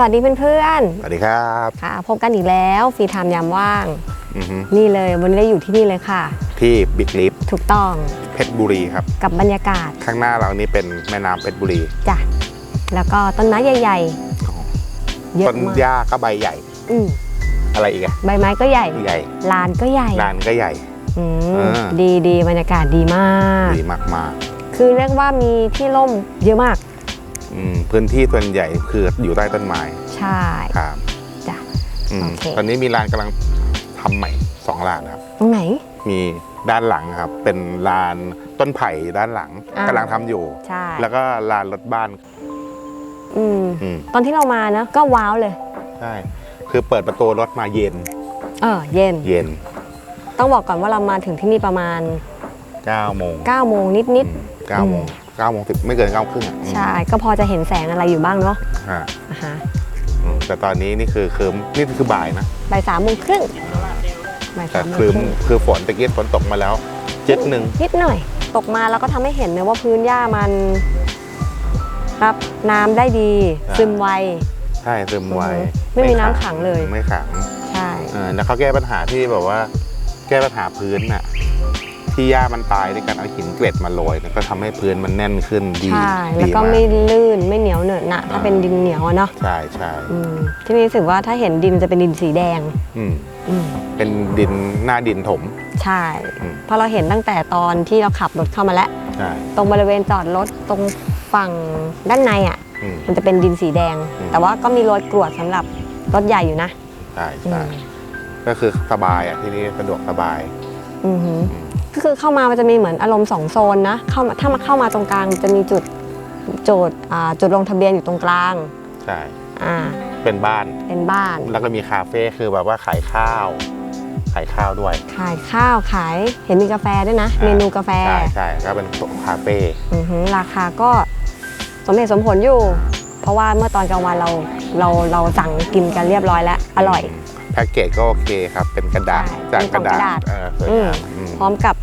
วัสดีเพื่อนสวัสดีครับๆค่ะ พบกันอีกแล้วฟรีไทม์ยามว่าง อือฮึนี่เลยวันนี้เราอยู่ที่นี่เลยค่ะ ที่บิ๊กลิฟถูกต้องเพชรบุรีครับ กับบรรยากาศข้างหน้าเรานี่เป็นแม่น้ำเพชรบุรีจ้ะแล้วก็ต้นไม้ใหญ่อ๋อๆเยอะต้นมากหญ้าก็ใบใหญ่ อืมอะไรอีกอะใบไม้ก็ใหญ่ใหญ่ลานก็ใหญ่ลานก็ใหญ่ อืมอ่า ดีดีบรรยากาศดีมาก ดีมาก คือเรียกว่ามีที่ร่มเยอะมากๆ อืมพื้นที่ส่วนใหญ่คืออยู่ใต้ต้นไม้ใช่ครับจ้ะอืมโอเคตอนนี้มีลานกำลังทำใหม่สองลานครับ ตรงไหน มีด้านหลังครับ เป็นลานต้นไผ่ด้านหลังอ่ากำลังทำอยู่ ใช่แล้วก็ลานรถบ้าน อืมอืมตอนที่เรามานะก็ว้าวเลย ใช่คือเปิดประตูรถมาเย็นเออเย็น เย็นต้องบอกก่อนว่าเรามาถึงที่นี่ประมาณ9โมง9โมงนิดอืมเก้าโมง เก้าโมงสิบไม่เกินเก้าครึ่งอะอืมๆใช่ ก็พอจะเห็นแสงอะไรอยู่บ้างเนาะอ่าอ่าฮะอืมแต่ตอนนี้นี่คือคืมนี่คือบ่ายนะ บ่ายสามโมงครึ่งบ่ายแต่สามโมงคืมรึ่งคือฝนตะกี้ฝนตกมาแล้วเจ็ดหนึ่งนิดหน่อย ตกมาแล้วก็ทำให้เห็นเลยว่าพื้นหญ้ามันรับน้ำได้ดี ซึมไว ใช่ซึมไวอือฮึไม่มีน้ำขังเลย ไม่ขัง ใช่ เออแล้วเขาแก้ปัญหาที่แบบว่า แก้ปัญหาพื้นน่ะ ที่หญ้ามันตายด้วยการเอาหินเกล็ดมาโรยเนี่ยก็ทำให้พื้นมันแน่นขึ้นดีใช่ดีแล้วก็มาไม่ลื่นไม่เหนียวเหนอะหนะถ้าอ่าเป็นดินเหนียวอะเนาะใช่ใช่อืมที่นี่รู้สึกว่าถ้าเห็นดินจะเป็นดินสีแดงอืมอืมเป็นดินหน้าดินถม ใช่อืมเพราะเราเห็นตั้งแต่ตอนที่เราขับรถเข้ามาแล้วใช่ตรงบริเวณจอดรถตรงฝั่งด้านในอะอืมมันจะเป็นดินสีแดงอืมแต่ว่าก็มีรถกรวดสำหรับรถใหญ่อยู่นะใช่อืใช่มก็คือสบายอะที่นี่สะดวกสบายอือหืออืม ก็คือเข้ามามันจะมีเหมือนอารมณ์สองโซนนะเข้ามาถ้ามาเข้ามาตรงกลางจะมีจุดจุดอ่าจุดลงทะเบียนอยู่ตรงกลางใช่อ่าเป็นบ้านเป็นบ้านแล้วก็มีคาเฟ่คือแบบว่าขายข้าว ขายข้าวด้วย ขายข้าวขายเห็นมีกาแฟด้วยนะอ่าเมนูกาแฟใช่ใช่ก็เป็นคาเฟ่อือหือราคาก็สมเหตุสมผลอยู่ เพราะว่าเมื่อตอนกลางวันเราเราเราสั่งกินกันเรียบร้อยแล้วอร่อยม แพ็กเกจก็โอเคครับ เป็นกระดาษใช่จากกระดาเป็นกล่องกระดาษษเออสวยอืมงามอืมพร้อมกับ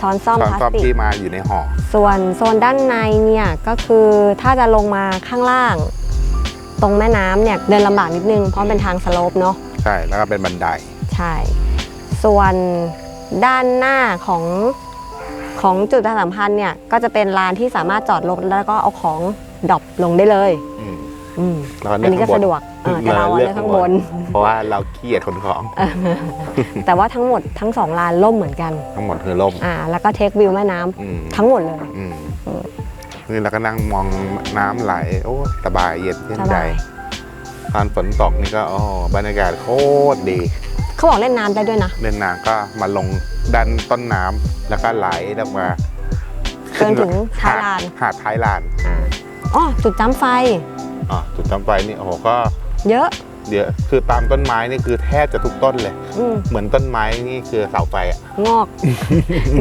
ช้อนซ่อมช้อนพลาสซ่อมติกที่มาอยู่ในห่อ ส่วนโซนด้านในเนี่ยก็คือถ้าจะลงมาข้างล่าง ตรงแม่น้ำเนี่ยเดินลำบากนิดนึงเพราะเป็นทางสโลปเนาะ ใช่แล้วก็เป็นบันได ใช่ ส่วนด้านหน้าของของจุดประชาสัมพันธ์เนี่ยก็จะเป็นลานที่สามารถจอดรถแล้วก็เอาของดรอปลงได้เลย อืม อืมแล้วก็อัเลืนอกนี้ก็ข้างบนสะดวกเออแต่เราอะเลืเลือกอกข้างบน เพราะว่าเราเกียดขนของเออแต่ว่าทั้งหมดทั้งสองลานล่มเหมือนกันทั้งหมดคือล่มอ่าแล้วก็เทควิวแม่น้ำอืมทั้งหมดเลย อืมอืมนี่เราก็นั่งมองน้ำไหล โอ้สบายเย็นชื่นสใจบาย ตอนฝนตกนี่ก็โอ้บรรยากาศโคตรดี เขาบอกเล่นน้ำได้ด้วยนะ เล่นน้ำก็มาลงดันต้นน้ำแล้วก็ไหลลงมาเดินถึงท้ายลาน หาดท้ายลานอ่าอ๋อจุดจ้ำไฟ อ๋อจุดจำไฟนี่โอ้โหก็เยอะ เดี๋ยวคือตามต้นไม้นี่คือแทบจะทุกต้นเลย อืมเหมือนต้นไม้นี่คือเสาไฟอะงอก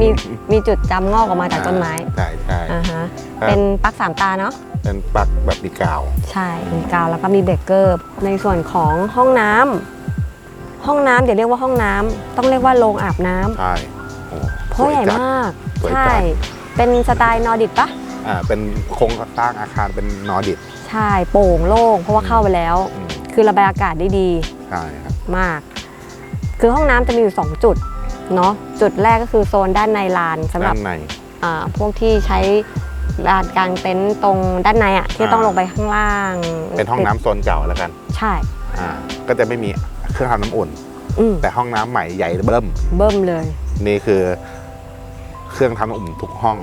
มีมีจุดจำงอกออกมาจากต้นไม้ใช่ใช่อ่าฮะครับเป็นปลั๊กสามตาเนาะเป็นปักแบบมีกาว ใช่มีกาวแล้วก็มีเบรกเกอร์ ในส่วนของห้องน้ำห้องน้ำอย่าเรียกว่าห้องน้ำต้องเรียกว่าโรงอาบน้ำใช่โอ้เพราะใหญ่สวยจัด มาก สวยจัด ใช่ เป็นสไตล์นอร์ดิกปะ อ่าเป็นโครงสร้างอาคารเป็นนอร์ดิกใช่โปร่งโล่งเพราะว่าเข้าไปแล้ว อืมคือระบายอากาศได้ดีใช่ครับมาก คือห้องน้ำจะมีอยู่ 2 จุดเนาะจุดแรกก็คือโซนด้านในลานสำหรับด้านใน อ่าพวกที่ใช้ลานกลางเต็นท์ตรงด้านในอะที่อ่า ต้องลงไปข้างล่างเป็นห้องน้ำโซนเก่าแล้วกันใช่ อ่าก็จะไม่มีเครื่องทำน้ำอุ่น อืมแต่ห้องน้ำใหม่ใหญ่เบิ่มเบิ่มเลย นี่คือเครื่องทำน้ำอุ่นทุกห้อง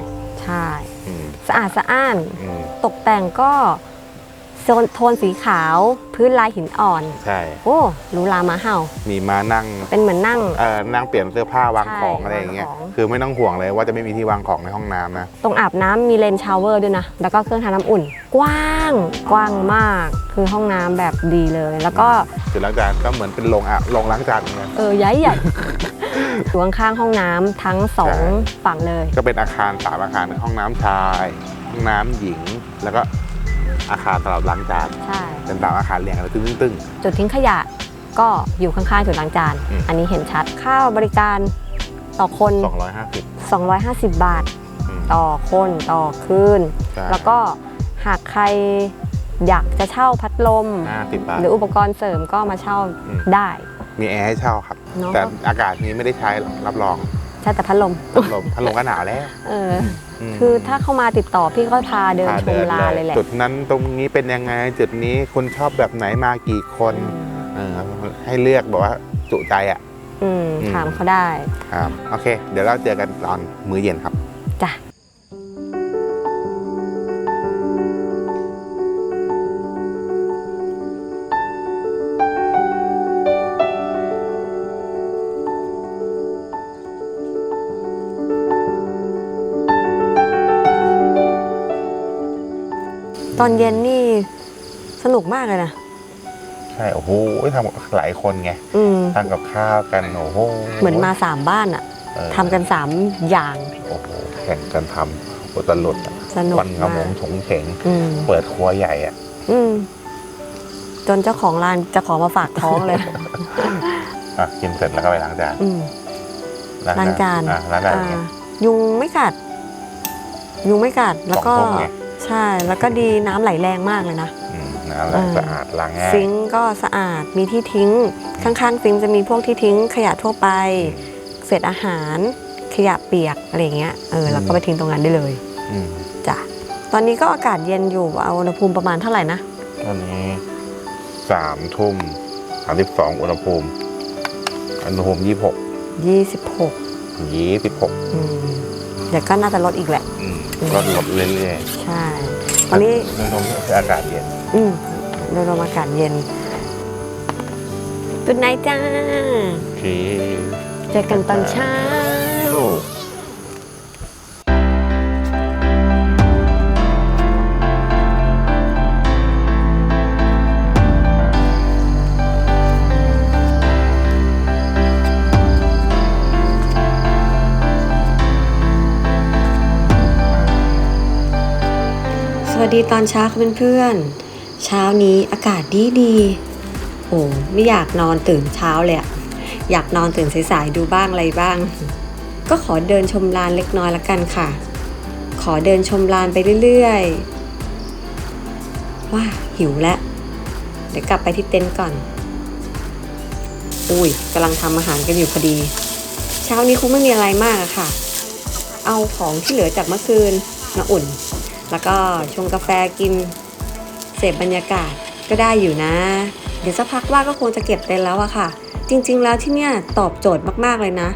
ใช่อืมสะอาดสะอ้าน อืมตกแต่งก็โซนโทนสีขาวพื้นลายหินอ่อน ใช่ โอ้หรูหรามาเห่า มีมานั่งเป็นเหมือนนั่ง เอ่อนั่งเปลี่ยนเสื้อผ้าวางใช่ของอะไรอย่างเงี้ยวางของ คือไม่ต้องห่วงเลยว่าจะไม่มีที่วางของในห้องน้ำนะตรงอาบน้ำมีเลนชาวเวอร์ด้วยนะ แล้วก็เครื่องทำน้ำอุ่น กว้าง กว้างมาก คือห้องน้ำแบบดีเลย แล้วก็ จุดล้างจานก็เหมือนเป็นโรงอะโรงล้างจานเหมือนกันเออใหญ่ใหญ่อยู่ข้างๆห้องน้ำทั้งสองใช่ฝั่งเลย ก็เป็นอาคารสามอาคารห้องน้ำชาย ห้องน้ำหญิง แล้วก็อาคารสำหรับล้างจานใช่ เป็นสามอาคารเรียงกันตึ้งตึ้ง จุดทิ้งขยะก็อยู่ข้างๆจุดล้างจาน อืม อันนี้เห็นชัดค่าบริการต่อคน สองร้อยห้าสิบ250 บาทต่อคนต่อคืน แล้วก็หากใคร อยากจะเช่าพัดลมห้าสิบบาทหรืออุปกรณ์เสริมก็มาเช่าอืม ได้ มีแอร์ให้เช่าครับ เนอะ แต่อากาศนี้ไม่ได้ใช้หรอกรับรองใช่แต่พัดลมพัดลมพัดลมก็หนาวแล้วเออมคือถ้าเข้ามาติดต่อพี่ก็พาเดินพาชมลานเลยแหละจุดนั้นตรงนี้เป็นยังไงจุดนี้คุณชอบแบบไหนมากี่คนเออให้เลือกแบบว่าจุใจอะ อืมอืม ถามเขาได้ ครับโอเค เดี๋ยวเราเจอกันตอนมื้อเย็นครับ จ้ะ ตอนเย็นนี่สนุกมากเลยนะ ใช่ โอ้โหทำกับหลายคนไงอืม ทำกับข้าวกัน โอ้โหเหมือนมาสามบ้านอะเออทำกันสามอย่างโอ้โหแข่งกันทำโอตลุดอะสนุกวันกระมามงกฉงเฉงอืม เปิดครัวใหญ่อะอืม จนเจ้าของร้านจะขอมาฝากท้องเลย อะกินเสร็จแล้วก็ไปล้างจาน อืม ล้างจาน อะล้างจานไงอ่ายุงไม่กัด ยุงไม่กัด แล้วก็สองทุ่มไง ใช่ แล้วก็ดีน้ำไหลแรงมากเลยนะ อืมน้ำไหลเออสะอาดล้างง่ายซิงก์ก็สะอาดมีที่ทิ้ง ข้างๆซิงก์จะมีพวกที่ทิ้งขยะทั่วไป เศษอาหาร ขยะเปียกอะไรอย่างเงี้ยเออแล้วก็ไปทิ้งตรงนั้นได้เลยอืมจ้ะตอนนี้ก็อากาศเย็นอยู่เอาอุณหภูมิประมาณเท่าไหร่นะตอนนี้สามทุ่มสามสิบสองอุณหภูมิอุณหภูมิยี่สิบหก26ยี่สิบหกอืมเดี๋ยวก็น่าจะลดอีกแหละ ก็ลดเรื่อยใช่ๆตอนนี้อุณหภูมิอากาศเย็นอืมโดยรวมอากาศเย็นตุดไนจ้า โอเค เจอกันตอนเช้าส วัสดีตอนเช้าค่ะเพื่อนๆ เช้านี้อากาศดีดีโอ้ไม่อยากนอนตื่นเช้าเลยอะอยากนอนตื่นสายๆดูบ้างอะไรบ้าง ก็ขอเดินชมลานเล็กน้อยละกันค่ะ ขอเดินชมลานไปเรื่อยๆ ว้าหิวแล้ว เดี๋ยวกลับไปที่เต็นท์ก่อน อุ้ยกำลังทำอาหารกันอยู่พอดี เช้านี้คงไม่มีอะไรมากอะค่ะ เอาของที่เหลือจากเมื่อคืนมาอุ่น แล้วก็ชงกาแฟกินเสพบรรยากาศก็ได้อยู่นะ เดี๋ยวสักพักว่าก็คงจะเก็บเต็นท์แล้วอะค่ะ จริง ๆ แล้วที่เนี่ยตอบโจทย์มากๆเลยนะ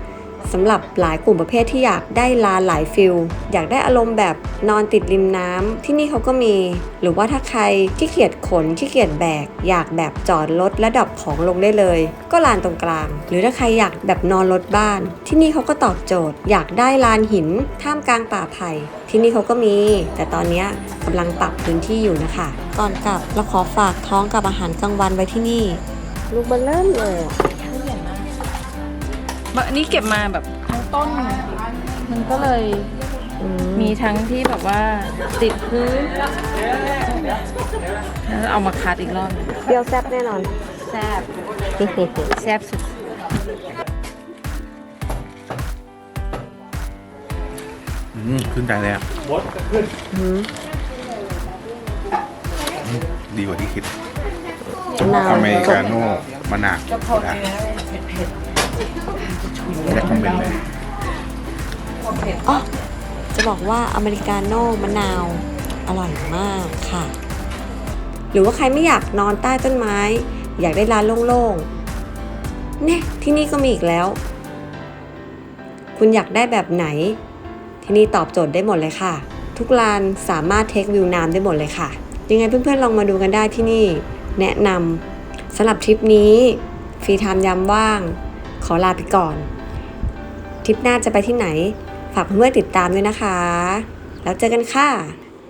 สำหรับหลายกลุ่มประเภทที่อยากได้ลานหลายฟิลอยากได้อารมณ์แบบนอนติดริมน้ำที่นี่เขาก็มี หรือว่าถ้าใครขี้เกียจขนขี้เกียจแบก อยากแบบจอดรถและดับของลงได้เลย ก็ลานตรงกลาง หรือถ้าใครอยากแบบนอนรถบ้าน ที่นี่เขาก็ตอบโจทย์ อยากได้ลานหินท่ามกลางป่าไผ่ที่นี่เขาก็มี แต่ตอนนี้กำลังปรับพื้นที่อยู่นะคะ ก่อนกลับเราขอฝากท้องกับอาหารกลางวันไว้ที่นี่ ลูกเบลเริ่มเลย แบบอันนี้เก็บมาแบบทั้งต้น มันก็เลยอืมีทั้งที่แบบว่าติดพื้นแล้วเอามาคัดอีกรอบหนึ่งเปรี้ยวแซ่บแน่นอน แซ่บแซ่บสุด อืมขึ้นใจเลยอะอืมดีกว่าที่คิดมะนาวอเมริกาโน่มะนาวนะ แค่คอมเมนต์เลยอ๋อจะบอกว่าอเมริกาโน่มะนาวอร่อยมากค่ะ หรือว่าใครไม่อยากนอนใต้ต้นไม้ อยากได้ร้านโล่งๆ เนี่ยที่นี่ก็มีอีกแล้ว คุณอยากได้แบบไหน ที่นี่ตอบโจทย์ได้หมดเลยค่ะ ทุกลานสามารถเทควิวน้ำได้หมดเลยค่ะ ยังไงเพื่อนๆลองมาดูกันได้ที่นี่ แนะนำสำหรับทริปนี้ ฟรีไทม์ยามว่าง ขอลาไปก่อน ทริปหน้าจะไปที่ไหน ฝากเพื่อนๆติดตามด้วยนะคะ แล้วเจอกันค่ะ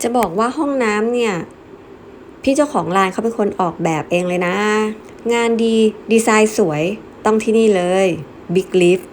จะบอกว่าห้องน้ำเนี่ย พี่เจ้าของร้านเขาเป็นคนออกแบบเองเลยนะ งานดีดีไซน์สวยต้องที่นี่เลย Big Lift